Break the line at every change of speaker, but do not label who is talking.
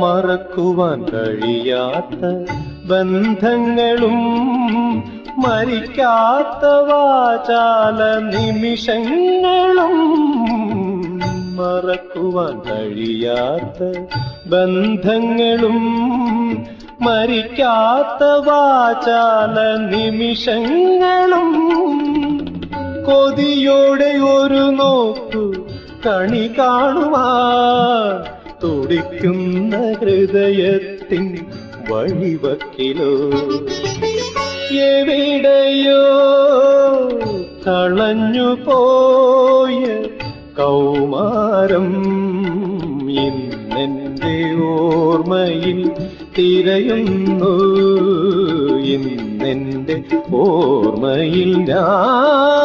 മറക്കുവാൻ കഴിയാത്ത ബന്ധങ്ങളും മരിക്കാത്ത വാചാല നിമിഷങ്ങളും മറക്കുവാൻ കഴിയാത്ത ബന്ധങ്ങളും മരിക്കാത്ത വാചാല നിമിഷങ്ങളും കൊതിയോടെ ഒരു നോക്കു കണി കാണുവാൻ തുടിക്കുന്ന ഹൃദയത്തിൻ വഴിവക്കിലോ? എവിടെയോ കളഞ്ഞു പോയ കൗമാരം ഇന്നെന്റെ ഓർമ്മയിൽ തിരയുന്നു. ഇന്നെന്റെ ഓർമ്മയിൽ ഞാൻ